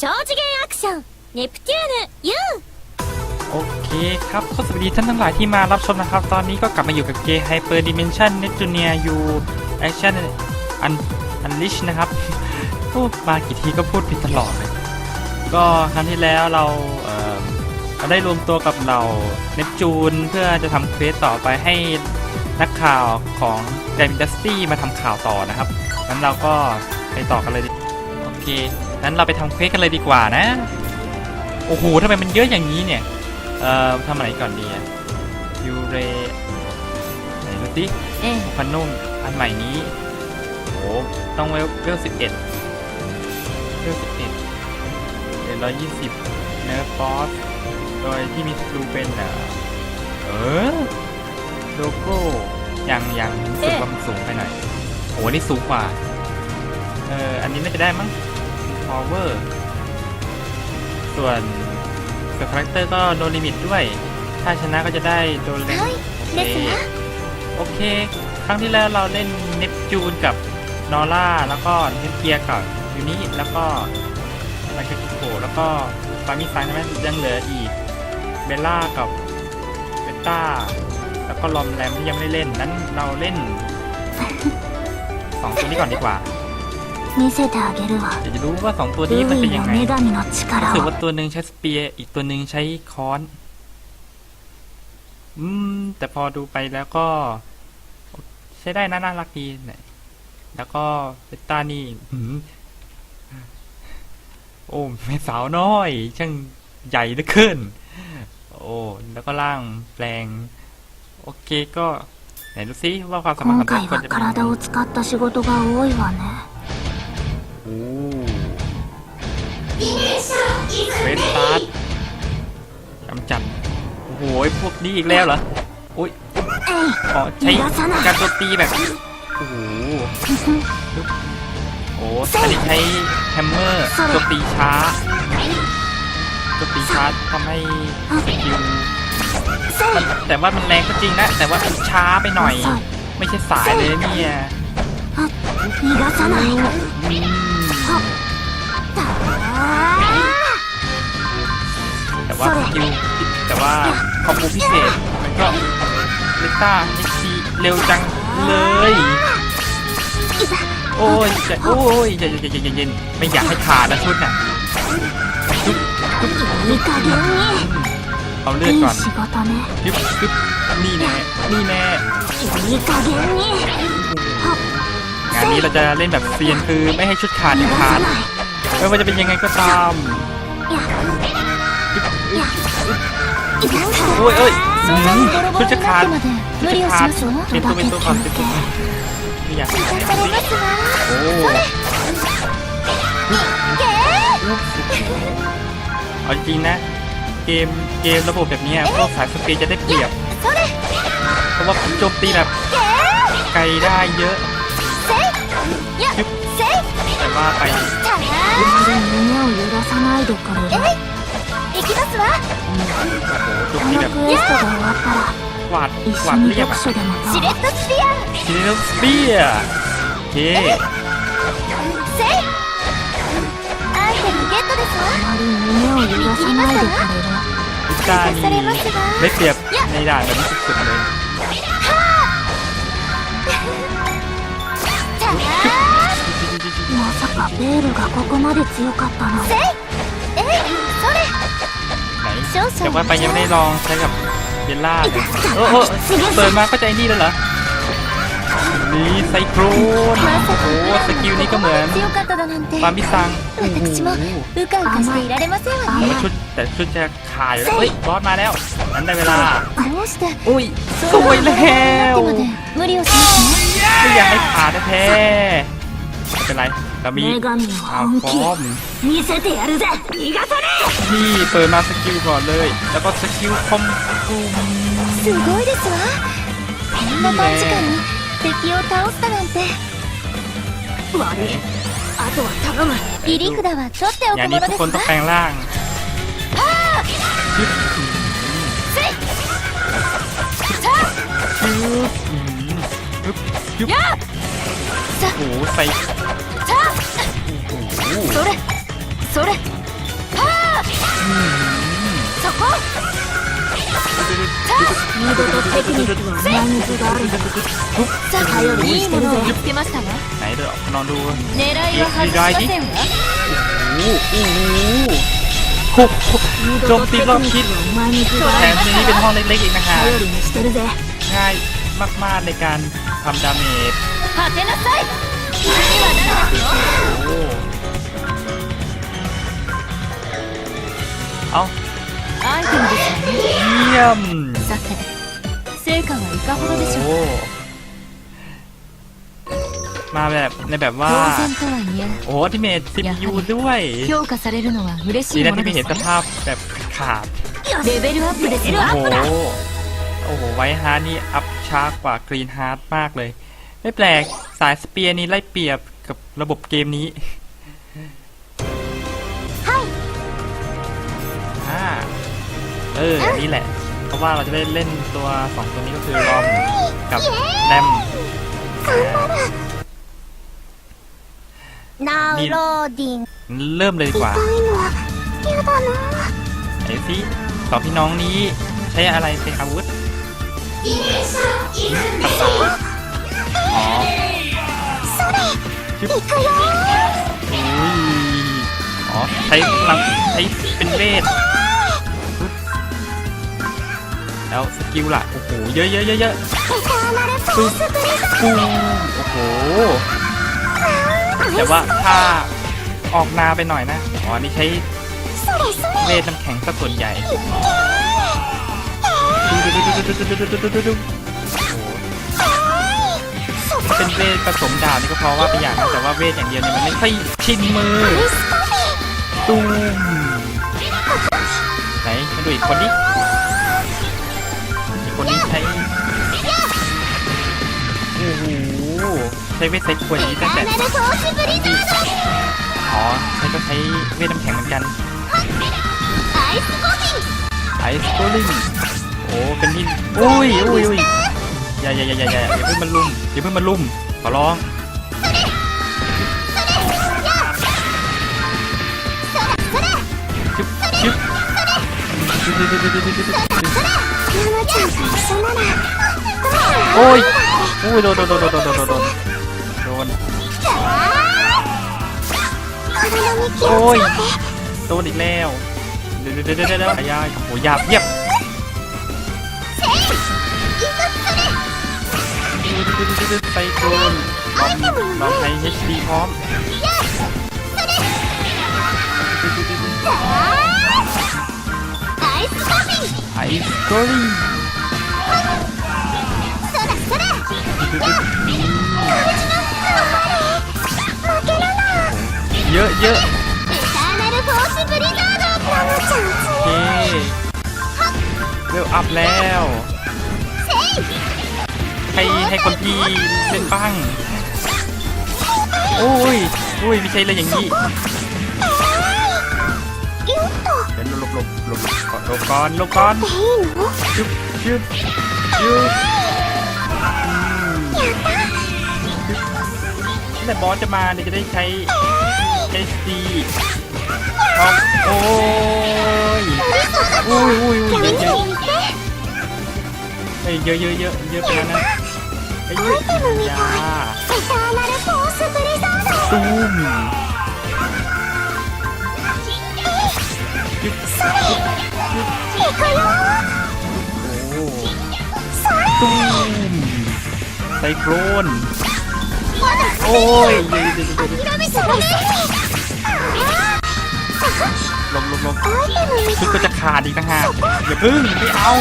超次元アクションネプテューヌ U โอเคครับก็สวัสดีท่านทั้งหลายที่มารับชมนะครับ ตอนนี้ก็กลับมาอยู่กับเกม Hyper Dimension Neptunia U Action Un Unleash นะครับ พูดมากี่ทีก็พูดผิดตลอดเลย ก็ครั้งที่แล้วเราเอ่อเราได้รวมตัวกับเราเนปจูนเพื่อจะทำเควสต่อไปให้นักข่าวของแกมดัสตี้มาทำข่าวต่อนะครับงั้นเราก็ไปต่อกันเลยดิโอเค งั้นเราไปทำเควสกันเลยดีกว่านะ โอ้โหทำไมมันเยอะอย่างนี้เนี่ย เอ่อทำอะไรก่อนดีอะยูเรไหนดูสิええพันนุ่มอันใหม่นี้โอ้ต้องเวลเวลสิบเอ็ดเวลสิบเอ็ดเดือนร้อยยี่สิบเนื้อฟอสโดยที่มีสกรูเป็นเอ่อเออโลโก้ยังยังรู้สึกว่ามันสูงไปหน่อยโอ้นี่สูงกว่า เออ อันนี้น่าจะได้มั้ง power ส่วนส่วนคาแรคเตอร์ก็โดนลิมิตด้วย ถ้าชนะก็จะได้โดนเล่นโอเค ครั้งที่แล้วเราเล่นเนปจูนกับนอร่าแล้วก็เนเกียกับยูนิแล้วก็มาเกติโกแล้วก็ฟามิซังใช่ไหมยังเหลืออีกเบลล่ากับเบต้าแล้วก็ลอมแรมที่ยังไม่ได้เล่นนั้นเราเล่นสองตัวนี้ก่อนดีกว่า 見せてあげるわ เดี๋ยวจะรู้ว่าสองตัว ル นี้มันเป็น イ ยั の งไง 女神の รู้สึก 力を ว่าตัวหนึ่งใช้สเปียร์อีกตัวหนึ่งใช้ค้อน อืม แต่พอดูไปแล้วก็ ใช้ได้นะน่ารักดีเนี่ยแล้วก็เบต้านี่หืมโอ้แม่สาวน้อย ช่างใหญ่เหลือเกิน โอ้ แล้วก็ร่างแปลง โอเคก็ ไหนดูซิว่าความสามารถ 今 ของแต่ละ 回 คน は จะเป็นยังไง 体を使った仕事が多いわね โอ้ เฟนพาร์ตกำจัด โอ้โห พวกนี้อีกแล้วเหรอ อุ้ยอ๋อใช้การโจมตีแบบ โอ้โห โอ้อันใช้แฮมเมอร์โจมตีช้าโจมตีช้าทำให้สกิลแต่ว่ามันแรงก็จริงนะ แต่ว่าช้าไปหน่อย ไม่ใช่สายเลยเนี่ย แต่ว่าคิวแต่ว่าคอมโบพิเศษมันก็เลต้าเอ็กซีเร็วจังเลย โอ้ยจะโอ้ยเย็นเย็นเย็นไม่อยากให้ขาดนะชุดน่ะชุดเอาเลือดก่อนยึบยึบนี่แน่นี่แน่ งานนี้เราจะเล่นแบบเซียนคือไม่ให้ชุดขาดเด็ดขาดไม่ว่าจะเป็นยังไงก็ตามโอ้ยเอ้ยชุดจะขาดชุดจะขาดเป็นตัวเป็นตัวก่อนเป็นตัวไม่อยากโอ้เอาจริงนะเกมเกมระบบแบบนี้พวกสายสกีจะได้เปรียบ เพราะว่าโจมตีแบบไกลได้เยอะ やせい แต่ว่าไป たらで胸を揺らさないでくれる行きますわ โอ้โหโจม こ ตี の แบบ クエストが終わったら กวาด 一 กวา 緒 ด に เรียบ 読 อะ 書でもどうシレットスピア ทีนี้สเปียร์โอเค せいアイテムゲットですわあまり胸を揺らさないでくれる พิซซ่านี่ได้เปรียบในด่านแบบนี้สุดๆเลย かベールがここまで強かったのせいえいそれ ไหนแต่ว่าไปยังไม่ได้ลองใช้กับเบลล่าเลยโอ้โหเปิดมาก็ใจนี่แล้วเหรอนี่ไซโครน まさ โอ้โห か สกิลนี้ก็เหมือน 強かっただなんて ปามิซังโอ้โห 私もうかうかしていられませんわ แต่ ね ว่าชุดแต่ชุดจะขาดอยู่แล้วเฮ้ยบอสมาแล้วนั้นได้เวลา どうして อุ้ยส そん วย な แล้ こと ว になってまで無理をしますね ไม่อยากให้ขาดแท้ๆไม่เป็นไร เรามี 女神の ข่าว 本 ฟ 気 อร์ม 見せてやるぜ逃がさねนี่เปิดมาสกิลก่อนเลย แล้วก็สกิลคอมบูม すごいですわこんな短時間に敵を倒したなんて悪いあとは頼む入り札は取ってお อย่าง く นี้ もの ทุก です คนต้อง わ แปลงร่างชึบอืมชึบชึบชึบโอ้โหใส่ โอ้โห それそれ そこ二度とテクニックは前に図があるだろさあ頼りにいいものをしてるぜ見つけましたわ ไหนเดี๋ยวลองดู 狙いは外しませんわ โอ้โหโอ้โห 二 โจ 度 ม と ตี テク รอบ ニ ทิศ ックは前に図が แถ あ ม る ทีนี้เป็นห้องเล็กๆอีกนะฮะ 頼りにしてるぜ ง่ายมากๆในการทำดาเมจ 果てなさいにはならなくよ โอ้เอา アイテムですわね เยี่ยม さて成果はいかほどでしょう โอ้มาแบบในแบบว่า 当然とはいえ โอ้ที่เมจ CPU ด้วย 評価されるのは嬉し ดี い นะ もの ที่ไม่ で เห็น す ส わ ภาพแบบขาด レベルアップですよ โอ้โห โอ้โห ไวท์ฮาร์ดนี่อัพช้ากว่ากรีนฮาร์ดมากเลย ไม่แปลกสายสเปียร์นี้ไล่เปรียบกับระบบเกมนี้อ่าเออนี่แหละ เพราะว่าเราจะได้เล่นตัวสองตัวนี้ก็คือรอมกับแรมนาโรดินเริ่มเลยดีกว่าไอ้สิสองพี่น้องนี้ใช้อะไรเป็นอาวุธภาา อ๋อชิบอุ้ยอ๋อใช้พลังใช้เป็นเวทแล้วสกิลล่ะโอ้โหเยอะเยอะเยอะเยอะปึ๊บปุ้งโอ้โหแต่ว่าถ้าออกนาไปหน่อยนะอ๋อนี่ใช้เวทน้ำแข็งซะส่วนใหญ่ถ้า เป็นเวทผสมดาวนี่ก็เพราะว่าเป็นอย่างนะแต่ว่าเวทอย่างเดียวเนี่ยมันไม่ค่อยชินมือตุ้มไหนมาดูอีกคนนี้อีกคนนี้ใช้โอ้โหใช้เวทใช้ควรนี้ตั้งแต่อ๋อใช้ก็ใช้เวทน้ำแข็งเหมือนกันไอซ์โกลิงโอ้เป็นที่อุ้ยอุ้ยอุ้ย ย่าอย่าอย่าอย่าอย่ายเพิ่งมันลุ่มอย่าเพิ่งมันลุ่มขอร้องโอ้ยโอ้ยโดนโดนโดนโดนโดนโดนโดนโดนโอ้ยโดนอีกแล้วเดี๋ยวเดี๋ยวเดี๋ยวเดี๋ยวขยายโอ้ยหยาบเยียบ ดึ๊ดไปโดนลองใช้ HP พร้อมไอซ์สตอรี่เยอะเยอะเร็วลอัพแล้ว ให้ให้คนพี่เล่นบ้าง โอ้ยโอ้ยไม่ใช่เลยอย่างนี้เดี๋ยวหลบหลบหลบหลบก่อนหลบก่อนยุบยุบยุบแต่บอสจะมาเดี๋ยวจะได้ใช้ใอ้ซีโอ้ยอุ้ยอุ้ยอุ้ยเยอะเยอะเยอะเยอะเยอะไยแล้วนะ ไอ้เหี้ยยาตุ้มโอ้ตุ้มไซโครนโอ้ยเดี๋ยวเดี๋ยวเดี๋ยวเดี๋ยวลมลมลมชุดก็จะขาดอีกต่างหากอย่าพึ่งไม่เอา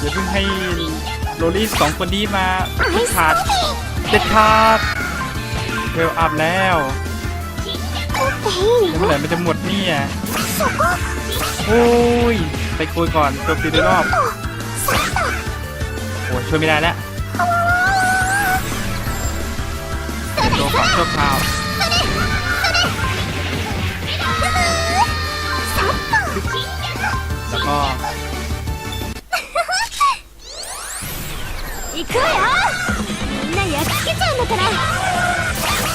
อย่าพึ่งให้ โรลี่สองคนนี้มาเด็ดขาดเด็ดขาดเทลอัพแล้วยังเมื่อไหร่มันจะหมดเนี่ยโอ้ยไปคุยก่อนจบวปีนรอบโอ้ช่วยไม่ได้แล้วตัวของชั่วคราวแล้วก็ 行くわよみんな焼き付けちゃうんだから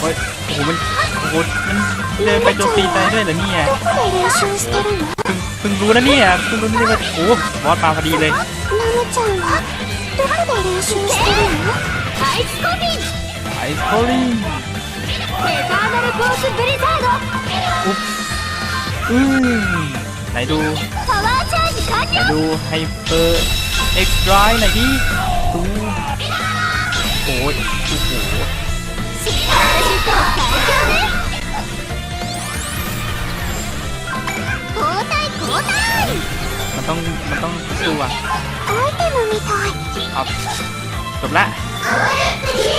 โอ้ยโอ้โหมันโอ้โหมัน เดินไปโจมตีใจด้วยเหรอเนี่ย どこで練習してるの เพิ่งเพิ่งรู้นะเนี่ยเพิ่งรู้นี่ว่าโอ้บอสมาพอดีเลย ナムちゃんはどこで練習してるのアイスコピン ไอซ์โคลิง メターナルフォースブリザード อุ๊บอืมไหนดู パワーチャージ完 ไหน 了 ดูไฮเปอร์เอ็กซ์ไดรหน่อยดิดู โอ้ยโอ้โหมันต้อง มันต้องสู้อะเอาจบละ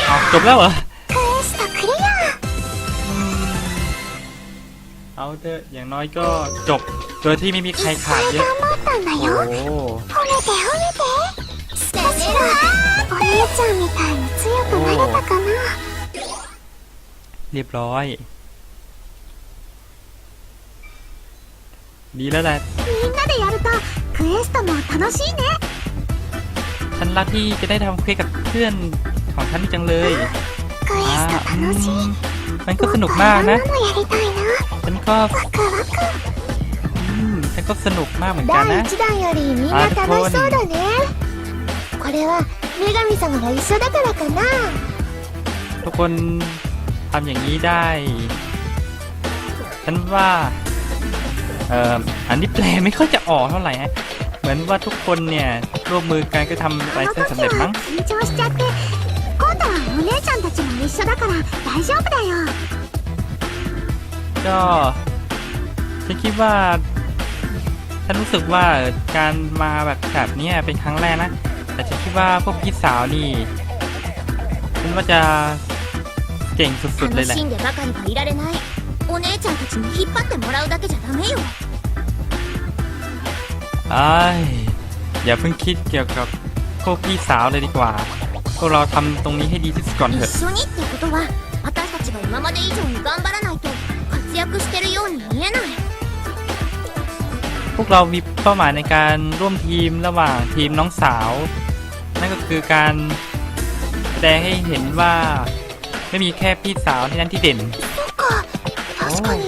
เอาจบแล้วเหรอ เอาเถอะอย่างน้อยก็จบ โดยที่ไม่มีใครขาดเยอะ โอ้ よ โห 褒めて褒めて少しはお姉ちゃんみたいに強くなれたかな เรียบร้อย ดีแล้วแหละ みんなでやるとクエストも楽しいね ฉันรักที่จะได้ทำเควสกับเพื่อนของฉันจังเลย クエ อ่า スト อื 楽しい มมันก็ もっ ส と นุก い มาก ろん นะ なのやりたいな ฉันก็ ワクワク อืมฉันก็สนุกมากเหมือนกัน 第 นะ 1弾よりみんな楽しそうだね これは女神様が一緒だからかな ทุกคนทำอย่างนี้ได้ ฉันว่า เอ่อ อันนี้แปลไม่ค่อยจะออกเท่าไหร่ฮะ เหมือนว่าทุกคนเนี่ยร่วมมือกันก็ทำอะไร この ได้ 時 สำเร็จมั้ は ง 緊張しちゃって今度はお姉ちゃんたちも一緒だから大丈夫だよ ก็ฉันคิดว่า ฉันรู้สึกว่าเอ่อการมาแบบแบบเนี้ยเป็นครั้งแรกนะ แต่ฉันคิด ว่าพวกพี่สาวนี่ ฉันว่าจะเก่งสุดๆเลยแหละ 楽しんでばかりはいられないお姉ちゃんたちに引っ張ってもらうだけじゃダメよ ไอ้ายอย่าเพิ่งคิดเกี่ยวกับพวกพี่สาวเลยดีกว่า พวกเราทำตรงนี้ให้ดีที่สุดก่อนเถ 一 อะ 緒にってことは私たちが今まで以上に頑張らないと活躍してるように見えない พวกเรามีเป้าหมายในการร่วมทีมระหว่างทีมน้องสาว นั่นก็คือการแสดงให้เห็นว่า ไม่มีแค่พี่สาวที่นั่นที่เด่น そっか確かに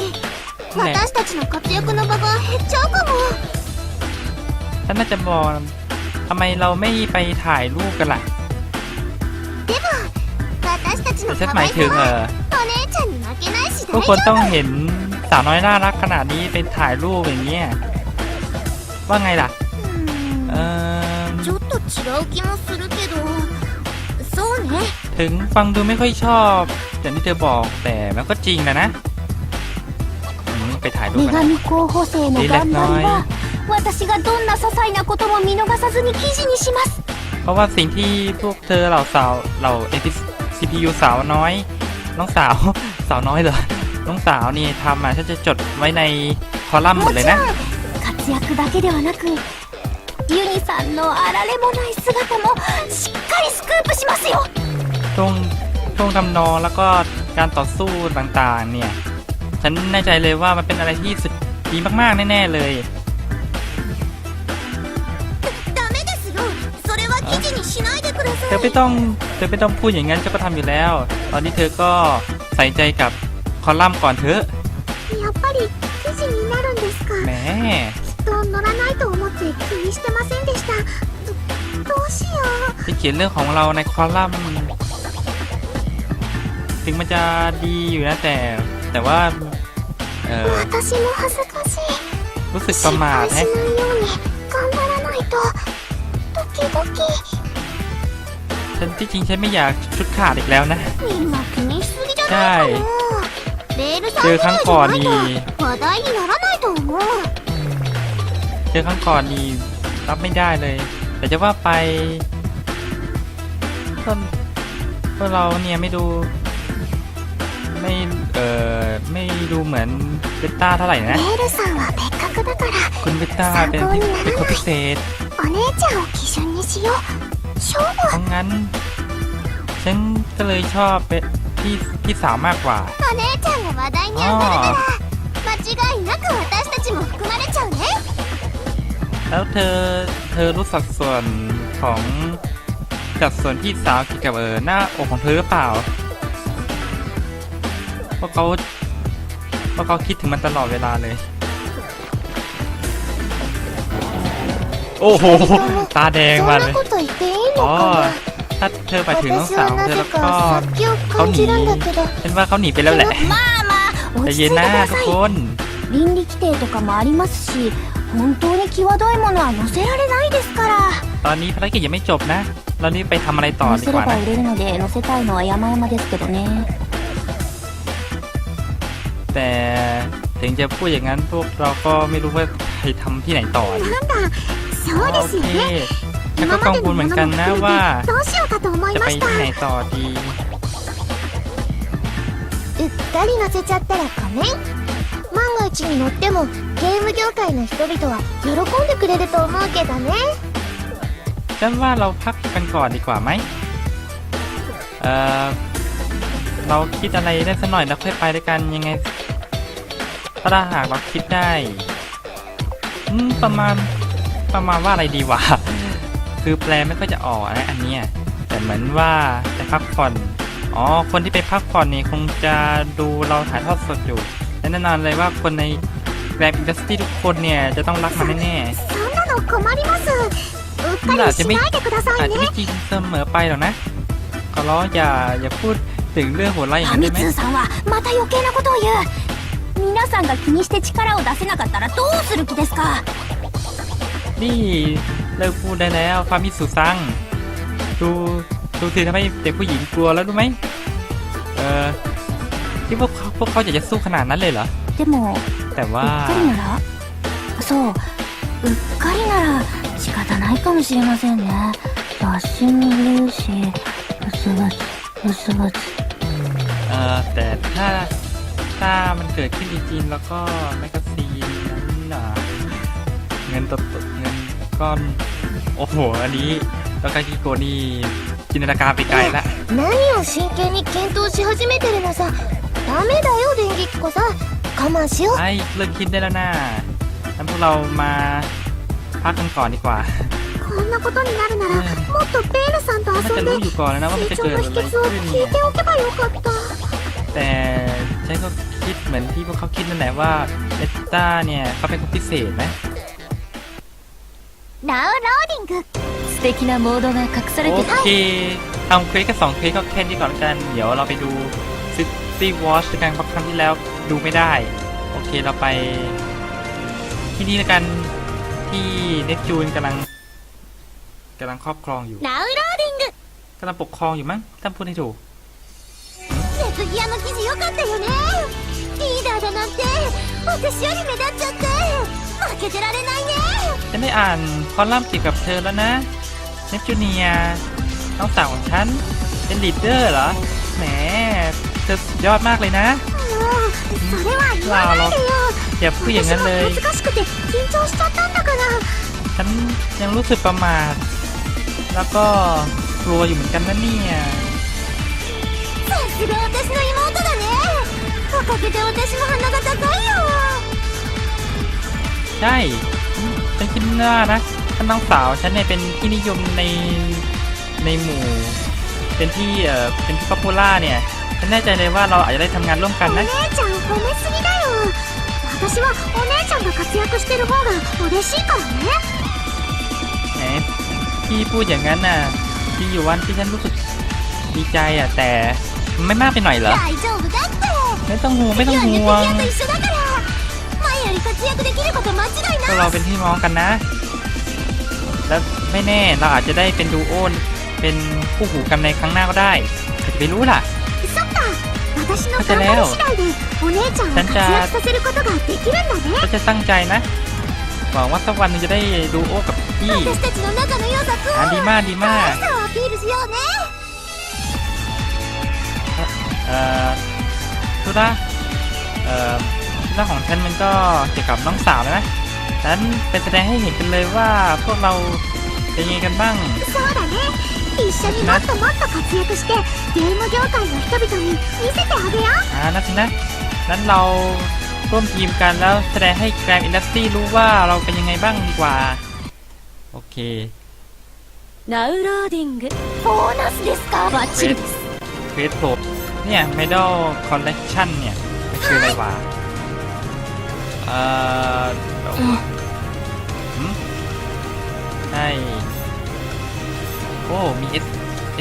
ね私たちの活躍の場が減っちゃうかも ท่านน่าจะบอกทำไมเราไม่ไปถ่ายรูปกันล่ะ でも私たちの ฉัน 可 หมาย 愛 ถึง さ เอ は อ お姉ちゃんに負けないし ทุ 大 ก 丈 คนต้อง 夫 เห็นสาวน้อยน่ารักขนาดนี้ไปถ่ายรูปอย่างเงี้ยว่าไงล่ะ เออ ちょっと違う気もするけどそうね ถึงฟังดูไม่ค่อยชอบอย่างที่เธอบอกแต่มันก็จริงนะนะอืมไปถ่ายรูป 女 กัน 神候補生の頑張りは私がどんな些細なことも見逃さずに記事にします เพราะว่าสิ่งที่พวกเธอเหล่าสาวเหล่า CPU สาวน้อย น้องสาว สาวน้อยเหรอ น้องสาวนี่ทำอ่ะฉันจะจดไว้ในคอลัมน์หม も ดเลย ちろ นะ ん活躍だけではなく ユニさんのあられもない姿もしっかりスクープしますよ ช่วงช่วงทำนองแล้วก็การต่อสู้ต่างๆ เนี่ย ฉันแน่ใจเลยว่ามันเป็นอะไรที่สุดดีมากๆ แน่ๆเลย ダメですよそれは記事にしないでくだ เธ さ อย ไม่ต้องเธอไม่ต้องพูดอย่างนั้นฉันก็ทำอยู่แล้ว ตอนนี้เธอก็ใส่ใจกับคอลัมน์ก่อนเถอะ やっぱり記事になるんですか แหม きっと 乗らないと思って気にしてませんでしたどどうしよう ที่เขียนเรื่องของเราในคอลัมน์ถึงมันจะดีอยู่นะแต่ แต่ว่า เออ 私も恥ずかしい รู้สึก 失 ประมาท 敗し แฮะ ないように頑張らないとドキドキ ฉันที่จริงฉันไม่อยากชุดขาดอีกแล้วนะ みんな気にしすぎじゃないかなレールさん เจอครั้งก่อนนี่ 話題にならないと思う เจ อครั้งก่อนนี่รับไม่ได้เลย แต่จะว่าไปก็พวกเราเนี่ยไม่ดู ไม่เออไม่ดูเหมือนเบต้าเท่าไหร่นะ レールさんは別格だから คุณเบต้าเป็นเป็นคนพิเศษ お姉ちゃんを基準にしよう勝負 เพราะงั้น ฉันก็เลยชอบเป็นพี่พี่สาวมากกว่า お姉ちゃんが話題に上がるなら間違いなく私たちも含まれちゃうね แล้วเธอเธอรู้สัดส่วนของสัดส่วนที่สาวเกี่ยวกับเออหน้าอกของเธอหรือเปล่าเพราะเขาเพราะเขาคิดถึงมันตลอดเวลาเลย โอ้โห ตาแดงมาเลยอ๋อถ้าเธอไปถึงน้องสาวเธอแล้วก็เขาหนีฉันว่าเขาหนีไปแล้วแหละใจเย็นนะทุกคน倫理規定とかもありますし本当に際どいものは載せられないですから ตอนนี้ภารกิจยังไม่จบนะ เรานี่ไปทำอะไรต่อ 載 ดี せ ก れ ว่า ば นะ 売れるので載せたいのは山々ですけどね แต่ถึงจะพูดอย่างนั้นพวกเราก็ไม่รู้ว่าไปทำที่ไหนต่อดิ そう โอเคฉันก็กังวลเหมือนกันนะว่า どうしようかと思い จะ ま ไป した ที่ไหนต่อดี うっかり乗せちゃったらごめん 万が一に乗ってもゲーム業界の人々は喜んでくれると思うけどね ฉันว่าเราพักกันก่อนดีกว่าไหมเออเราคิดอะไรได้สักหน่อยแล้วค่อยไปด้วยกันยังไง ถ้าหากเราคิดได้ อืมประมาณประมาณว่าอะไรดีวะ คือแปลไม่ค่อยจะออกนะอันเนี้ยแต่เหมือนว่าไปพักผ่อน อ๋อ คนที่ไปพักผ่อนนี่คงจะดูเราถ่ายทอดสดอยู่ และแน่นอนเลยว่าคนในแกรมอินดัสทรีทุกคนเนี่ยจะต้องรักมันแน่ そんなの困りますうっかりしないでくださ ๆอาจ い จะ ね ไม่จริงเสมอไปหรอกนะ ขอร้องอย่าอย่าพูดถึงเรื่องหัวไล่อย่าง ファ นั้น ミ ได้ไหม 通さんはまた余計なことを言う皆さんが気にして力を出せなかったらどうする気ですか นี่เลิกพูดได้แล้วฟามิสุซัง ดูดูสิทำให้เด็กผู้หญิงกลัวแล้วรู้ไหมเออที่พวกเขา พวกเขาอยากจะสู้ขนาดนั้นเลยเหรอでもแต่ว่าうっかりならそううっかりなら仕方ないかもしれませんねバッシング粒子薄々薄々เออแต่ถ้าถ้ามันเกิดขึ้นจริงๆแล้วก็แมกกซีนนั้นน่ะเงินตดเงินก้อน โอ้โห อันนี้แล้วก็กิโกนี่จินตนาการไปไกลละ何を真剣に検討し始めてるのさ ダメだよ電撃子さ我慢しよう ไอ้เลิกคิดได้แล้วนะงั้นพวกเรามาพักกันก่อนดีกว่า こんなことになるならもっとベールさんと น่าจะ 遊んで รู้อยู่ก่อนแล้วนะว่ามัน 成 จะ 長 เกิด の อะไร 秘訣を ขึ้น 聞 เนี่ย いておけばよかった แต่ฉันก็คิดเหมือนที่พวกเขาคิดนั่นแหละว่าเอสตาเนี่ยเขาเป็นคนพิเศษไหม ナウローディング素敵なモードが隠され โอ て เคทำเควสแค่สองเควสก็แค่นี้ก่อนละกัน เดี๋ยวเราไปดูซิตี้ City Watch การครั้งที่แล้วดูไม่ได้ โอเคเราไปที่นี่ละกันที่เนจูนกำลังกำลังครอบครองอยู่กำลังปกครองอยู่มั้งท่านพูดให้ถูกฉันได้อ่านคอลัมน์ติวกับเธอแล้วนะเนจูเนียน้องสาวของฉันเป็นลีดเดอร์เหรอแหม จะยอดมากเลยนะลาหรออย่าพูดอย่างนั้นเลยฉันยังรู้สึกประมาทแล้วก็กลัวอยู่เหมือนกันนะเนี่ยใช่ฉันคิดว่านะฉันน้องสาวฉันเนี่ยเป็นที่นิยมในในหมู่ เป็นที่เอ่อเป็นที่ป๊อปปูล่าเนี่ย ฉันแน่ใจเลยว่าเราอาจจะได้ทำงานร่วมกัน お นะ 姉ちゃん褒めすぎだよ私はお姉ちゃんが活躍してる方が嬉しいからね แหมพี่พูดอย่างนั้นน่ะพี่อยู่วันที่ฉันรู้สึกดีใจอ่ะ แต่มันไม่มากไปหน่อยเหรอ 大丈夫だって ไม่ต้องห่วงไม่ต้อง 次はネプギ ห่วง アと一緒だから前より活躍できること間違い พ な วย กเราเป็นพี่น้องกันนะ แล้วไม่แน่เราอาจจะได้เป็นดูโอนเป็นคู่หูกันในครั้งหน้าก็ได้ใครจะไปรู้ล่ะ そっか私の頑張り次第でお姉ちゃんを活躍させることができるんだね ก็จะตั้งใจนะ หวังว่าสักวันหนึงจะได้ดูโอกับพี่ 私たちの仲の良さと อ่ะดีมากดีมาก 可愛さをアピールしようね เอ่อธุระเอ่อธุระของฉันมันก็เกี่ยวกับน้องสาวนะฉะนั้นเป็นแสดงให้เห็นกันเลยว่าพวกเราเป็นยังไงกันบ้าง そうだね一 緒にもっともっと活躍してゲーム業界の人々に見せてあげよう อ่านะสินะนั้นเราร่วมทีมกันแล้วแสดงให้แกรมอินดัสทรีรู้ว่าเราเป็นยังไงบ้างดีกว่า โอเค ナウローディングボーナスですかバッチリです เควสโปรเนี่ย Medal Collection เนี่ยมันคืออะไรวะ เอ่อเดี๋ยวหืมใช่ โอ้ มี S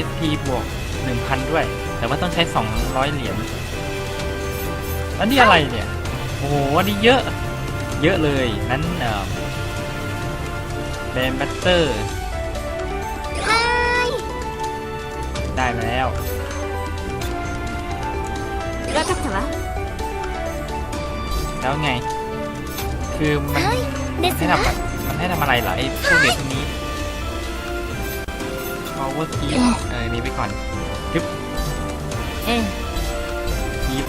SP บวกหนึ่งพันด้วย แต่ว่าต้องใช้สองร้อยเหรียญอันนี้อะไรเนี่ย โอ้โหอันนี้เยอะ เยอะเลย นั้นเอ่อแบนแบตเตอร์ได้มาแล้วแล้วแล้วไง คือมันให้ทำมันให้ทำอะไรเหรอไอ้พวกเด็กพวกนี้ power keep เออนี้ไปก่อนทึบเอ๊ะ keep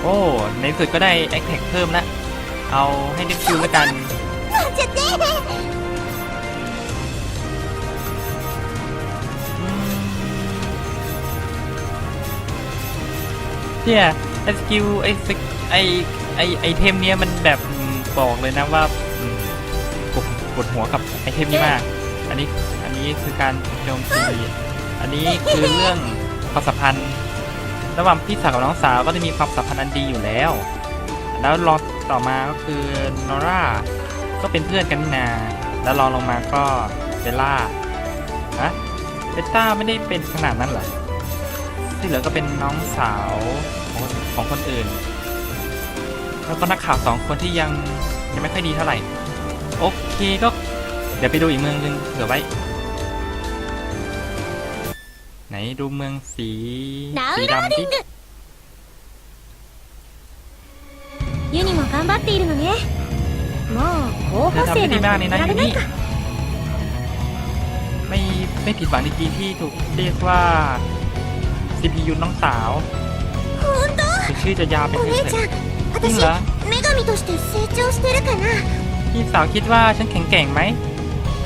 โอ้ ในสุดก็ได้แอคแท็กเพิ่มละ เอาให้เด็กคิวแล้วกันจะเด้เนี่ยไอสกิลไอสไอไอไอเทมเนี้ยมันแบบบอกเลยนะว่าปวดหัวกับไอเทมนี้มาก อันนี้อันนี้คือการโจมตีอันนี้คือเรื่องความสัมพันธ์ ระหว่างพี่สาวกับน้องสาวก็จะมีความสัมพันธ์อันดีอยู่แล้ว แล้วรองต่อมาก็คือนอร่าก็เป็นเพื่อนกันนา แล้วรองลงมาก็เบลล่าฮะเบต้าไม่ได้เป็นขนาดนั้นเหรอที่เหลือก็เป็นน้องสาวของของคนอื่น แล้วก็นักข่าวสองคนที่ยังยังไม่ค่อยดีเท่าไหร่ โอเคก็ เดี๋ยวไปดูอีกเมืองหนึงเผื่อไว้ ไหนดูเมืองสีสีดำที่ ユニも頑張っているのねもう候 เธอ 補 ทำได้ 生 ดี な มาก ん เล て ย 比 นะ べ ยู ない นี่ か ไม่ไม่ผิดหวังจริงๆที่ถูกเรียกว่า CPU น้องสาวคือชื่อจะยาวไป お เรื่ 姉 อย ちゃん จริง 私 เหรอ 女神として成長してるかな พี่สาวคิดว่าฉันแข็งแกร่งไหม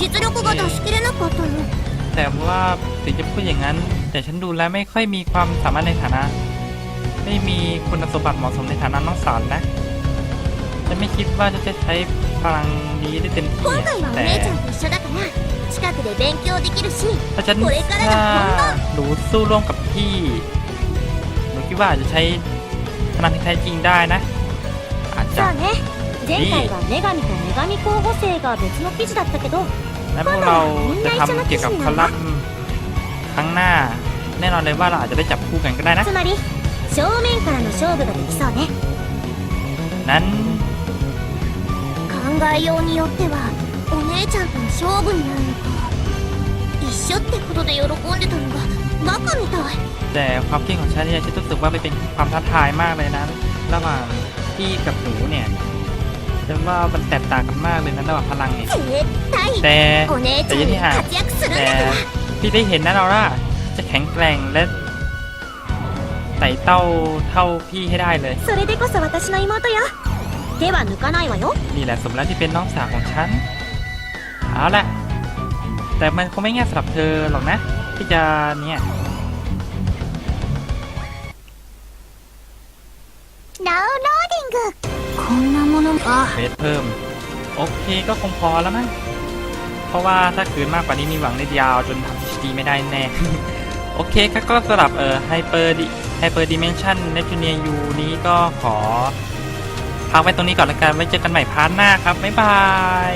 実力が出し切れなかったの แต่ว่าถึงจะพูดอย่างนั้น แต่ฉันดูแล้วไม่ค่อยมีความสามารถในฐานะ ไม่มีคุณสมบัติเหมาะสมในฐานะน้องสาวนะฉันไม่คิดว่าจะใช้พลังนี้ได้เต็มที่ 今 อะ 回はお แต่ 姉ちゃんと一緒だから近くで勉強できるし ถ้าฉัน これから ถ้า が本番 หนูสู้ร่วมกับพี่หนูคิดว่าอาจจะใช้พลังที่แท้จริงได้นะ อาจ そ จะ うね前回は女神と女神候補生が別の記事だったけど และพวกเราจะทำเกี่ยวกับคอลัมน์ครั้งหน้า แน่นอนเลยว่าเราอาจจะได้จับคู่กันก็ได้นะ つまり正面からの勝負ができそうね นั้น 考えようによってはお姉ちゃんとの勝負になるのか一緒ってことで喜んでたのがバカみたい แต่ความคิดของฉันเนี่ยฉันรู้สึกว่ามันเป็นความท้าทายมากเลยนะ ระหว่างพี่กับหนูเนี่ย ฉันว่ามันแตกต่างกันมากเลยนะระหว่างพลังเนี่ยแต่แต่ยังที่ห่างแต่พี่ได้เห็นนะเราล่ะจะแข็งแกร่งและไต่เต้าเท่าพี่ให้ได้เลยนี่แหละสมแล้วที่เป็นน้องสาวของฉันเอาละแต่มันคงไม่ง่ายสำหรับเธอหรอกนะที่จะเนี่ยこんな อ๋เบสเพิ่ม โอเคก็คงพอแล้วมั้งเพราะว่าถ้าคืนมากกว่านี้มีหวังได้ยาวจนทำ HD ไม่ได้แน่ โอเคครับก็สลับเอ่อไฮเปอร์ดิไฮเปอร์ดิเมนชันเนจูเนียยูนี้ก็ขอพักไว้ตรงนี้ก่อนละกันไว้เจอกันใหม่พาร์ทหน้าครับ บ๊ายบาย